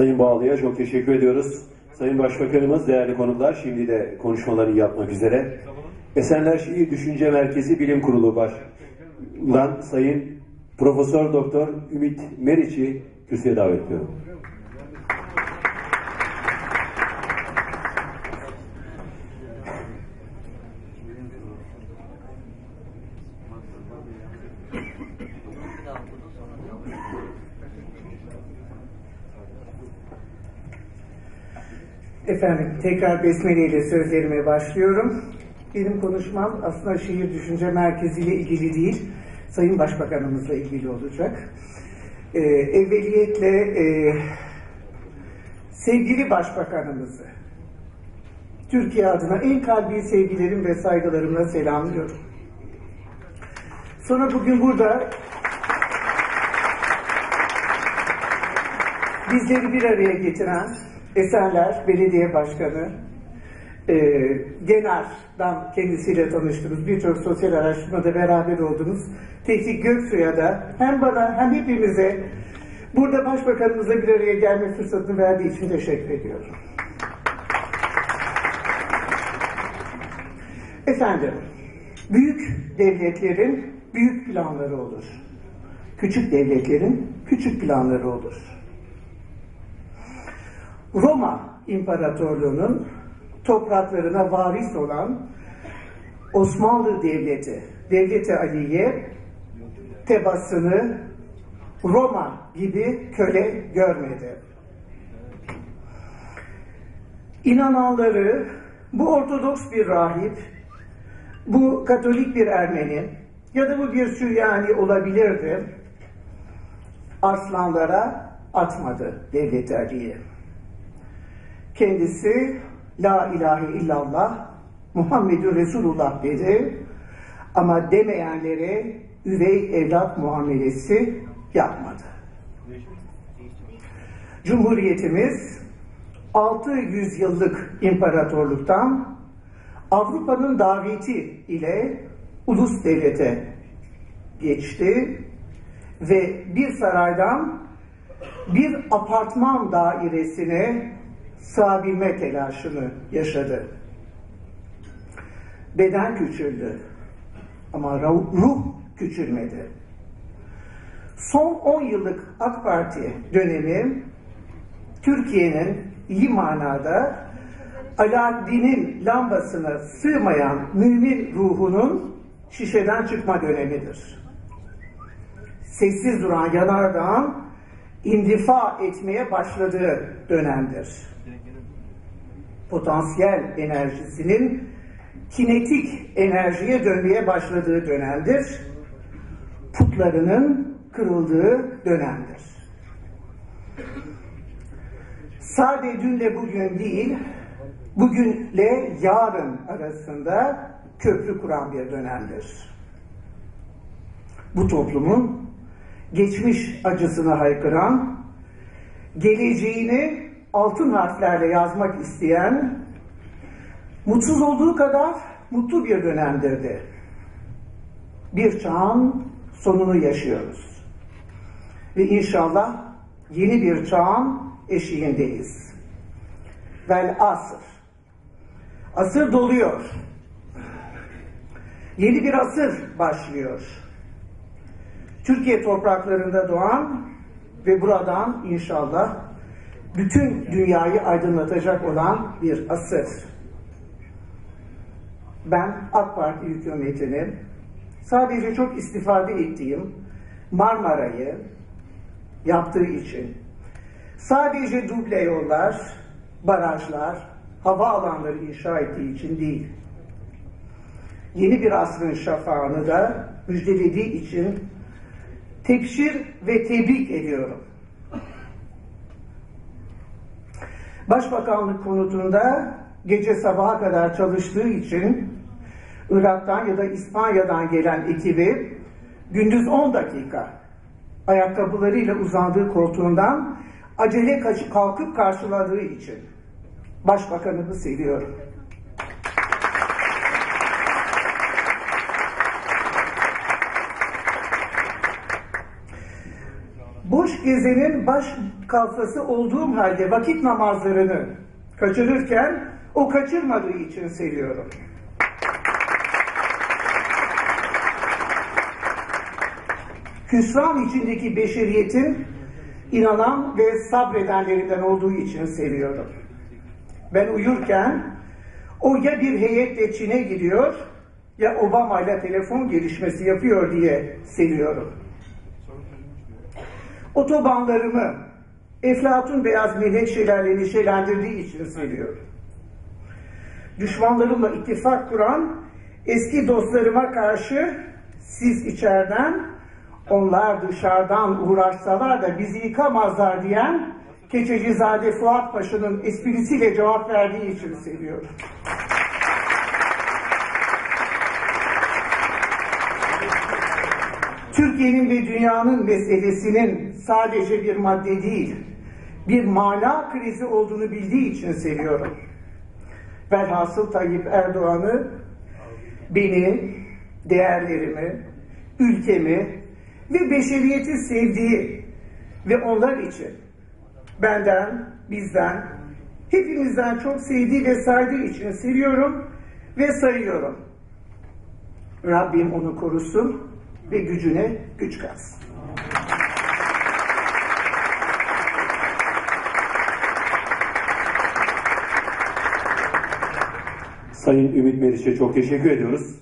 Sayın Bağlı'ya çok teşekkür ediyoruz. Sayın Başbakanımız, değerli konuklar şimdi de konuşmalarını yapmak üzere. Esenler Şehir Düşünce Merkezi Bilim Kurulu Başkan Sayın Profesör Doktor Ümit Meriç'i kürsüye davet ediyorum. Efendim tekrar besmele ile sözlerime başlıyorum. Benim konuşmam aslında şehir düşünce merkezi ile ilgili değil, Sayın Başbakanımızla ilgili olacak. Ee, evveliyetle e, sevgili Başbakanımızı Türkiye adına en kalbi sevgilerim ve saygılarımla selamlıyorum. Sonra bugün burada bizleri bir araya getiren Eserler Belediye Başkanı e, Genar'dan kendisiyle tanıştınız. Birçok sosyal araştırmada beraber oldunuz. Tevfik Göksu'ya da hem bana hem hepimize burada Başbakanımızla bir araya gelme fırsatını verdiği için teşekkür ediyorum. Efendim, büyük devletlerin büyük planları olur. Küçük devletlerin küçük planları olur. Roma İmparatorluğu'nun topraklarına varis olan Osmanlı Devleti, Devleti Aliye tebasını Roma gibi köle görmedi. İnananları bu Ortodoks bir rahip, bu Katolik bir Ermeni ya da bu bir Süryani olabilirdi. Arslanlara atmadı Devleti Aliye. Kendisi La ilahe illallah Muhammedun Resulullah dedi ama demeyenlere üvey evlat muamelesi yapmadı. Cumhuriyetimiz 600 yıllık imparatorluktan Avrupa'nın daveti ile ulus devlete geçti ve bir saraydan bir apartman dairesine sığabilme telaşını yaşadı. Beden küçüldü ama ruh küçülmedi. Son 10 yıllık AK Parti dönemi Türkiye'nin iyi manada Alaaddin'in lambasına sığmayan mümin ruhunun şişeden çıkma dönemidir. Sessiz duran yanardağın indifa etmeye başladığı dönemdir. Potansiyel enerjisinin kinetik enerjiye dönmeye başladığı dönemdir. Putlarının kırıldığı dönemdir. Sade dünle bugün değil, bugünle yarın arasında köprü kuran bir dönemdir. Bu toplumun geçmiş acısını haykıran, geleceğini altın harflerle yazmak isteyen, mutsuz olduğu kadar mutlu bir dönemdirdi. Bir çağın sonunu yaşıyoruz. Ve inşallah yeni bir çağın eşiğindeyiz. Vel asır. Asır doluyor. Yeni bir asır başlıyor. Türkiye topraklarında doğan ve buradan inşallah bütün dünyayı aydınlatacak olan bir asır. Ben AK Parti hükümetinin sadece çok istifade ettiğim Marmara'yı yaptığı için sadece duble yollar, barajlar, hava alanları inşa ettiği için değil, yeni bir asrın şafağını da müjdelediği için tebşir ve tebrik ediyorum. Başbakanlık konutunda gece sabaha kadar çalıştığı için Irak'tan ya da İspanya'dan gelen ekibi gündüz 10 dakika ayakkabılarıyla uzandığı koltuğundan acele kalkıp karşıladığı için Başbakanımı seviyorum. Boş gezenin baş kalfası olduğum halde vakit namazlarını kaçırırken o kaçırmadığı için seviyorum. Hüsran içindeki beşeriyetin inanan ve sabredenlerinden olduğu için seviyorum. Ben uyurken o ya bir heyetle Çin'e gidiyor ya Obama ile telefon gelişmesi yapıyor diye seviyorum. Otobanlarımı Eflatun beyaz menekşelerle neşelendirdiği için seviyorum. Düşmanlarımla ittifak kuran eski dostlarıma karşı siz içeriden onlar dışarıdan uğraşsalar da bizi yıkamazlar diyen Keçecizade Fuat Paşa'nın esprisiyle cevap verdiği için seviyorum. Türkiye'nin ve dünyanın meselesinin sadece bir madde değil, bir mana krizi olduğunu bildiği için seviyorum. Velhasıl Tayyip Erdoğan'ı beni, değerlerimi, ülkemi ve beşeriyeti sevdiği ve onlar için benden, bizden, hepimizden çok sevdiği ve saydığı için seviyorum ve sayıyorum. Rabbim onu korusun ve gücüne güç katsın. Sayın Ümit Meriç'e çok teşekkür ediyoruz.